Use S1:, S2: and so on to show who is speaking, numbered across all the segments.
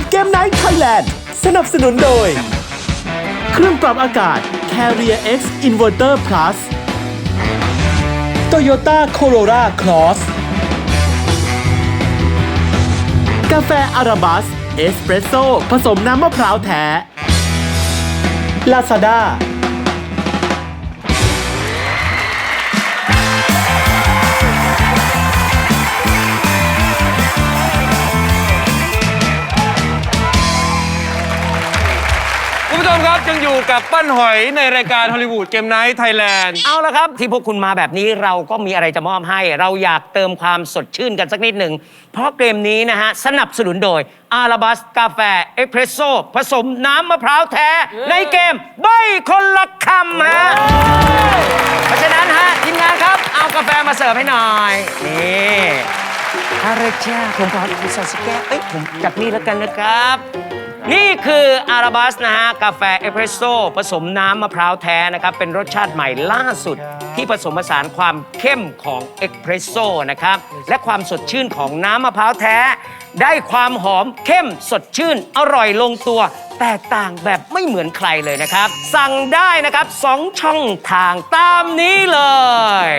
S1: ดเกมไนท์ไทยแลนด์สนับสนุนโดย เครื่องปรับอากาศ Carrier X Inverter Plus Toyota Corolla Cross กาแฟอาราบัส เอสเปรสโซ่ ผสมน้ำมะพร้าวแท้ Lazada
S2: อยู่กับปั้นหอยในรายการฮอลลีวูดเกมไนท์ไทยแลนด์
S3: เอาละครับ ที่พวกคุณมาแบบนี้เราก็มีอะไรจะมอบให้ เราอยากเติมความสดชื่นกันสักนิดหนึ่ง เพราะเกมนี้นะฮะ สนับสนุนโดยอาราบัสกาแฟเอสเพรสโซ่ผสมน้ำมะพร้าวแท้ ในเกมใบคนละคำฮะ เพราะฉะนั้นฮะทีมงานครับ เอากาแฟมาเสิร์ฟให้หน่อย นี่อาราจ้าผมขออีกสอสแก้เอ้ยผมจับนี่แล้วกันนะครับ นี่คืออาราบัสนะฮะกาแฟเอสเพรสโซ่ผสมน้ำมะพร้าวแท้นะครับ เป็นรสชาติใหม่ล่าสุด ที่ผสมผสานความเข้มของเอสเพรสโซ่นะครับ และความสดชื่นของน้ำมะพร้าวแท้ ได้ความหอมเข้มสดชื่นอร่อยลงตัว แตกต่างแบบไม่เหมือนใครเลยนะครับ สั่งได้นะครับสองช่องทางตามนี้เลย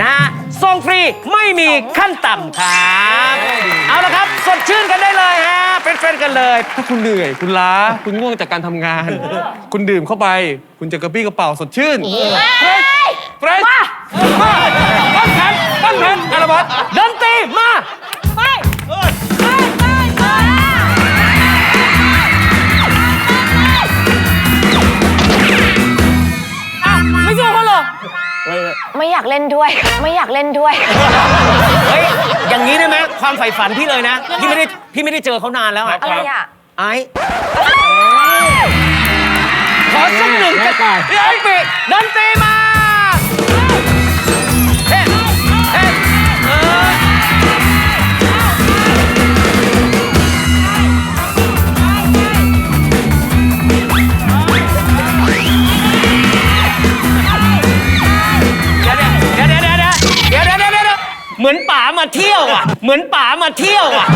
S3: นะฮะส่งฟรีไม่มีขั้นต่ำครับ เอาละครับ สดชื่นกันได้เลยฮะเป็นเฟรนๆกันเลย
S2: ถ้าคุณเหนื่อย คุณล้า คุณง่วงจากการทำงาน คุณดื่มเข้าไป คุณจะกระปี้กระเป๋าสดชื่นเฟรชเฟรชมาปั้นแผ่นปั้นแผ่นอาราบัส
S3: ดนตรีมา
S4: ไม่อ
S5: ยากเล่นด้วย ไม่อยากเล่นด้วย
S3: เฮ้ย อย่างนี้ได้ไหมความใฝ่ฝันพี่เลยนะ พี่ไม่ได้ พี่ไม่ได้เจอเขานานแล้วอะ
S5: อะไรอะ
S3: ไอ้ขอสักหนึ่งจะตายไอ้ปีดนตรีมา มือนป๋ามาเที่ยวอะ เหมือนป๋ามาเที่ยวอะ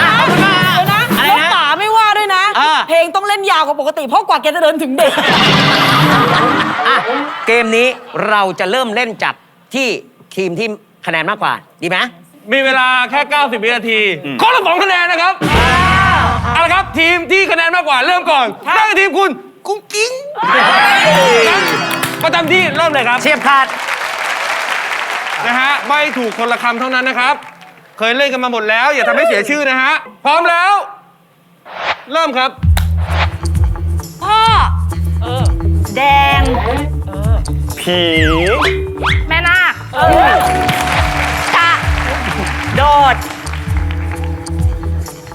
S3: อะขอบคุณมาก
S4: เดี๋ยวนะ
S3: อะไร
S4: แล้ว
S3: นะ
S4: ป๋าไม่ว่าด้วยนะ
S3: อ่า
S4: เพลงต้องเล่นยาวกว่าปกติ เพราะกว่าแกจะเดินถึงเด็ก
S3: อะเกมนี้เราจะเริ่มเล่นจากที่ทีมที่คะแนนมากกว่า ดีไหม
S2: มีเวลาแค่ 90 วินาทีคนละสองคะแนนนะครับเอาละครับ ทีมที่คะแนนมากกว่าเริ่มก่อนนั่นคือทีมคุณกุ้งกิ้งงั้นประจำที่เริ่มเลยครับ
S3: เชียบขาด
S2: นะฮะใบถูกคนละคำเท่านั้นนะครับ เคยเล่นกันมาหมดแล้ว อย่าทำให้เสียชื่อนะฮะ พร้อมแล้ว เริ่มครับ
S5: พ่อแดง
S2: ผี
S5: แม่นาคกะโดด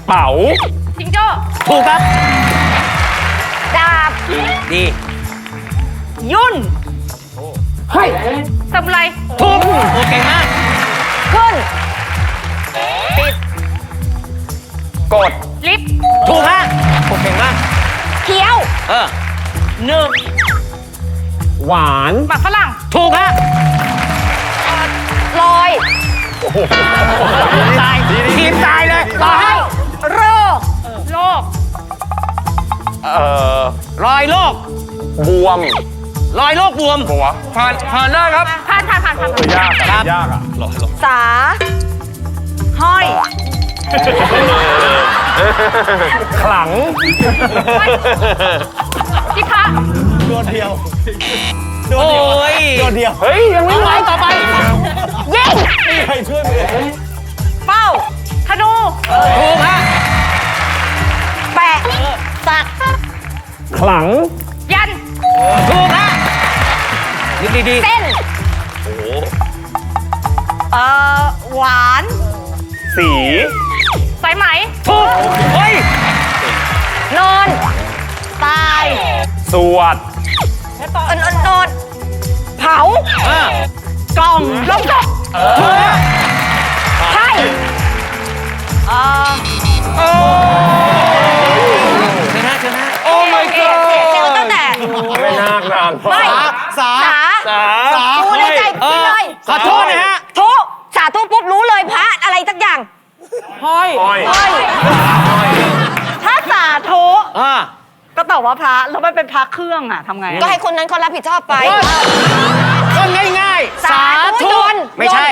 S2: เป๋า
S5: จิงโจ้
S3: ถูกครับ
S5: ดาบ
S3: ดี
S5: ยุ่น สมุไร
S3: ถูกโอเก่งมาก
S5: ขึ้น
S2: กด
S5: ลิฟต์
S3: ถูกฮะโอเก่งมาก
S5: เคี้ยว
S3: เออหนึ่ง
S2: หวาน
S5: หมักฝรั่ง
S3: ถูกฮะ
S5: ลอย
S3: ตายทีมตายเลย
S5: ลอยโรคโรค
S2: เอ่อ
S3: รอยโรค
S2: บวม
S3: รอยโรคบวม
S2: หัวผ่านผ่านได้ครับ
S5: ผ่านผ่านผ่านผ่าน
S2: ยาก
S3: ครับ
S2: ยากอะหรอ
S5: สา ห้อย
S2: ขลัง
S5: พี่พระ
S3: โอ้ย
S2: เฮ้ยยังไม่
S3: ต่อไปต่อไป
S5: ยิงเป้าธนู
S3: ถูกฮะ
S5: แปะสัก
S2: ขลัง
S3: ดี
S5: เส้นเอ่อหวาน
S2: สี
S5: สายไหม
S3: ๆถูกเฮ้ย
S5: นอนตาย
S2: สวด
S5: เอนอนนอนเผา
S3: เออก
S5: ล่องลงศพ
S3: ถูกฮะ
S5: ไพ่เอ่อ
S3: เชิญฮะเชิญฮะ
S2: โอ้ my
S5: เอ
S2: god
S5: เซลตั้งแต่
S2: ไม่นากนาน
S5: ไม่สาสา
S2: สา
S5: พูดในใจ
S3: เอ
S5: คิด
S3: อ
S5: เลย
S3: ขอโทษนะฮะ
S5: ทุสาธุปุ๊บรู้เลยพระอะไรสักอย่าง
S4: ห้อย
S2: อ้อย
S5: เฮ้ย
S3: อ่า
S4: ก็ตอบว่าพระแล้วมันเป็นพระเครื่องอะทำไง
S5: ก็ให้คนนั้นเขารับผิดชอบไป
S3: ก็ง่ายๆสา
S5: สาธุ
S3: ธุ
S5: โยน
S3: ไม่ใช่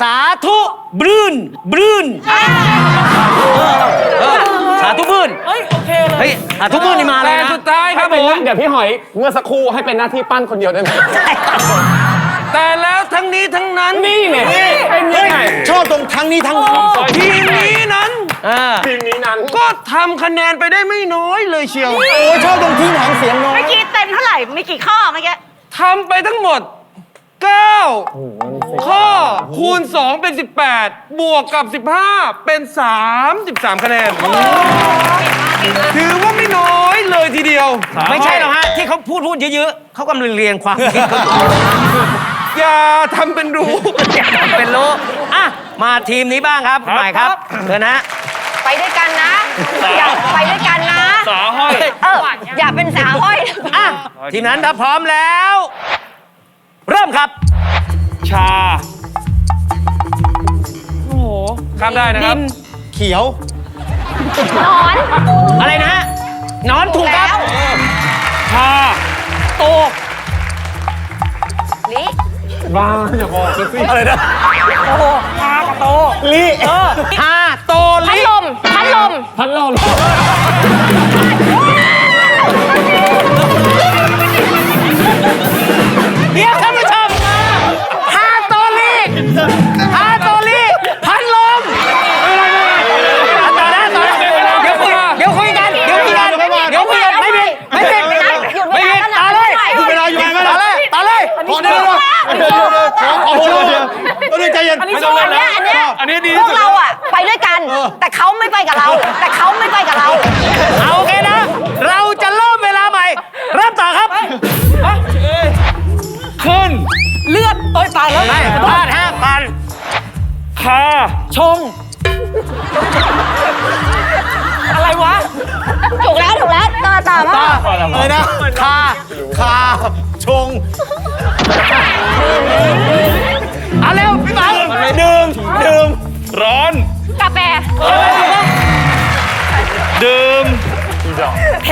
S3: สาธุบรื่นบรื่นเออสาธุบรื่น
S4: เฮ้ย โอเคเลย
S3: เฮ้ยสาธุบรื่นนี่มาเล
S2: แต่
S3: ยนะ
S2: สุด ท้ายครับผม
S6: เดี๋ยวพี่หอยเมื่อสักครู่ให้เป็นหน้าที่ปั้นคนเดียวได้ไหม
S2: แต่แล้วทั้งนี้ทั้งนั้น
S6: นี่ไงเป็นยังไง
S1: ชอบตรงทั้งนี้ทั้งนั้น
S2: ทีมนี้นั้น
S3: เออ
S6: ทีมนี้นั้น
S2: ก็ทำคะแนนไปได้ไม่น้อยเลยเชียว
S1: โอ้ชอบตรงที่หางเสียงน้อย
S4: เมื่อกี้เต็มเท่าไหร่มีกี่ข้อเมื่อกี้
S2: ทำไปทั้งหมด9ข้อคูณ 2 เป็น 18 บวกกับ 15 เป็น 33 คะแนนถือว่าไม่น้อย เลยทีเดียว
S3: ไม่ใช่หรอกฮะ ที่เขาพูดพูดเยอะๆเขากำลังเรียนความคิดเขาอยู่
S2: อย่าทำเป็นรู้
S3: เป็นรู้อะมาทีมนี้บ้างครับคุณใหม่ครับเชิญนะฮะ
S5: ไปด้วยกันนะ อย่าไปด้วยกันนะ
S2: สาห้อย
S5: เออ อย่าเป็นสาวห้อย
S3: อะทีมนั้นถ้าพร้อมแล้ว เริ่มครับ
S2: ชา โอ้โหข้ามได้นะครับ
S1: เขียว
S5: นอน
S3: อะไรนะฮะ นอนถูกครับ
S5: แล้ว
S2: ชา
S3: โต
S5: ลิ
S6: บ้าอย่าบอกเลยสิ
S1: อะไรนะ
S4: โอ้โหพากับโต
S1: ลิ
S3: ฮาโต
S5: พัด
S3: ลิ
S5: ลมพัดลม
S6: พัดลม
S3: โท
S1: ษเดี๋ยวเดี๋ยวใจเย็น
S4: อันนี้
S1: ไม่
S4: ช
S1: ต้
S4: อ
S1: อง
S4: บ
S1: เล่น
S5: อันเนี้ยอันเนี้ย
S2: อันนี้ดี
S5: พ
S2: ที่
S5: วก
S2: สุด
S5: เราอะไปด้วยกัน แต่เขาไม่ไปกับเรา แต่เขาไม่ไปกับเรา
S3: เอาโอเคนะ เราจะเริ่มเวลาใหม่ เริ่มต่อครับ
S2: ขึ้น
S4: เลือดโอ้ยตายแล้ว
S3: ไม่พลาดห้าพัน
S2: คา
S4: ชง อะไรวะ
S5: ถูกแล้วถูกแล้วต่อต่อมา
S1: อะไรนะคาคาชง
S3: เอาเร็วพี่บัง
S1: ดื่มดื่ม
S2: ร้อน
S5: กาแฟ
S2: ดื่ม
S4: เท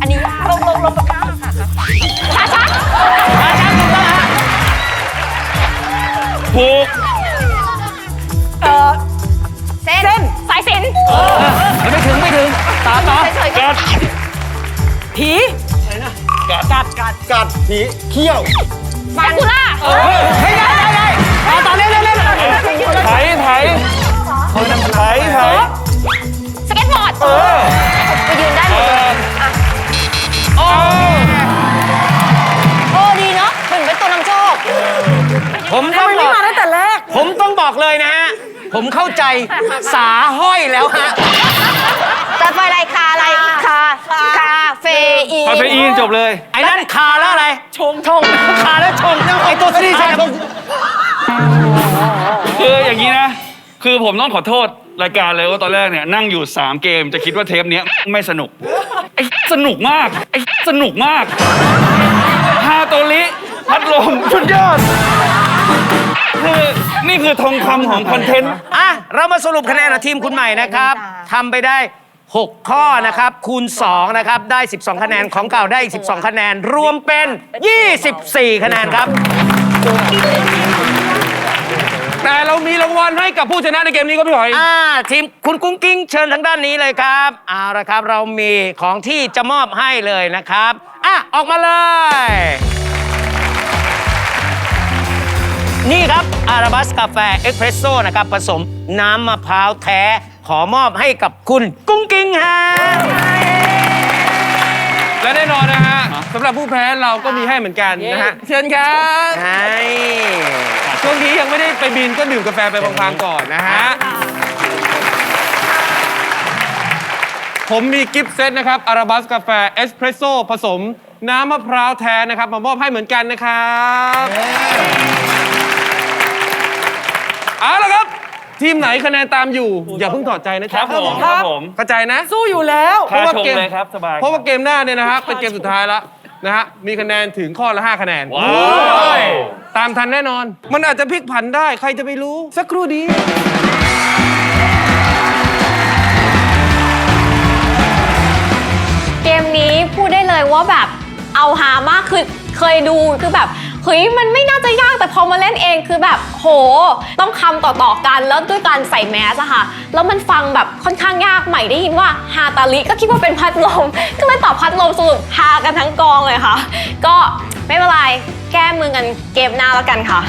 S5: อันนี้ยากลงลงลงปากกาค่ะช้าช้า
S3: มาช้าถูกต้องฮะ
S2: ผูก
S4: เอ่อ
S5: เส้น
S4: เส้น
S5: สายสิน
S3: ไม่ถึงไม่ถึงต่อต่อ
S5: เฉยๆก็
S2: กัด
S4: ผีกัดกัดกัด
S1: กัดผีเขี้ยว
S5: มาคุล่า
S3: เฮ้ยได้ได้ได้ต่อต่อเร็วเร็วเร็ว
S2: ไถไถไถไถ
S5: สเก็ตบอร์ดไปยืนได้หมดเลยอะ
S3: โอ้
S5: โอ้ดีเนาะเหมือนเป็นตัวนำโชค
S3: ผม
S4: ทำ
S3: ต้อง
S4: ไม
S3: บ
S4: ไม่
S3: อก ผมเข้าใจสาห้อยแล้วฮะ
S5: จะไปอะไรคาอะไรคาคาเฟอีน
S2: คาเฟอีนจบเลย
S3: ไอ้นั่นคาแล้วอะไร
S4: ชง
S3: ชงคาแล้วชงไอ้ตัวซีใช่ไหม
S2: คืออย่างนี้นะ คือผมต้องขอโทษรายการเลยว่าตอนแรกเนี่ยนั่งอยู่ 3 เกมจะคิดว่าเทปเนี้ยไม่สนุก ไอ้สนุกมาก ไอ้สนุกมากฮาโตริพัดลมสุดยอดคือ นี่คือทองคำของคอนเทนต์
S3: อะ เรามาสรุปคะแนนของทีมคุณใหม่นะครับทำไปได้ 6 ข้อนะครับ คูณ 2 นะครับ ได้ 12 คะแนนของเก่าได้อีก 12 คะแนน รวมเป็น 24 คะแนนครับ
S2: แต่เรามีรางวัลให้กับผู้ชนะในเกมนี้ก็พี่หอย
S3: อ่าทีมคุณกุ้งกิ้งเชิญทางด้านนี้เลยครับเอาละครับ เรามีของที่จะมอบให้เลยนะครับ อะ ออกมาเลย นี่ครับอาราบัสกาแฟเอ็กเพรสโซ่นะครับผสมน้ำมะพร้าวแท้ ขอมอบให้กับคุณกุ้งกิ้งฮะ
S2: และแน่นอนนะฮะสำหรับผู้แพ้เราก็มีให้เหมือนกันนะฮะเชิญครับ
S3: ใช่
S2: ช่วงนี้ยังไม่ได้ไปบินก็ดื่มกาแฟไปพลางๆก่อนนะฮะผมมีกิฟต์เซตนะครับอาราบัสกาแฟเอสเพรสโซ่ผสมน้ำมะพร้าวแท้นะครับ มามอบให้เหมือนกันนะครับ เอาละครับ ทีมไหนคะแนนตามอยู่ อย่าเพิ่งถอดใจนะจ๊ะ
S4: ครับผมครับผม
S2: เข้าใจนะ
S4: สู้อยู่แล้ว
S2: เพราะว่าเกมเพราะว่าเกมหน้าเนี่ยนะฮะเป็นเกมสุดท้ายแล้วนะฮะมีคะแนนถึงข้อละ 5 คะแนนตามทันแน่นอน มันอาจจะพลิกผันได้ใครจะไปรู้ สักครู่เดียว
S7: ว่าแบบเอาหามากคือเคยดูคือแบบ เฮ้ยมันไม่น่าจะยากแต่พอมาเล่นเองคือแบบโห ต้องคำต่อๆกันแล้วด้วยการใส่แมสอะค่ะ แล้วมันฟังแบบค่อนข้างยากใหม่ได้ยินว่าฮาตาลิก็คิดว่าเป็นพัดลม ก็เลยตอบพัดลมสรุปฮากันทั้งกองเลยค่ะ ก็ไม่เป็นไรแก้มือกันเกมหน้าแล้วกันค่ะ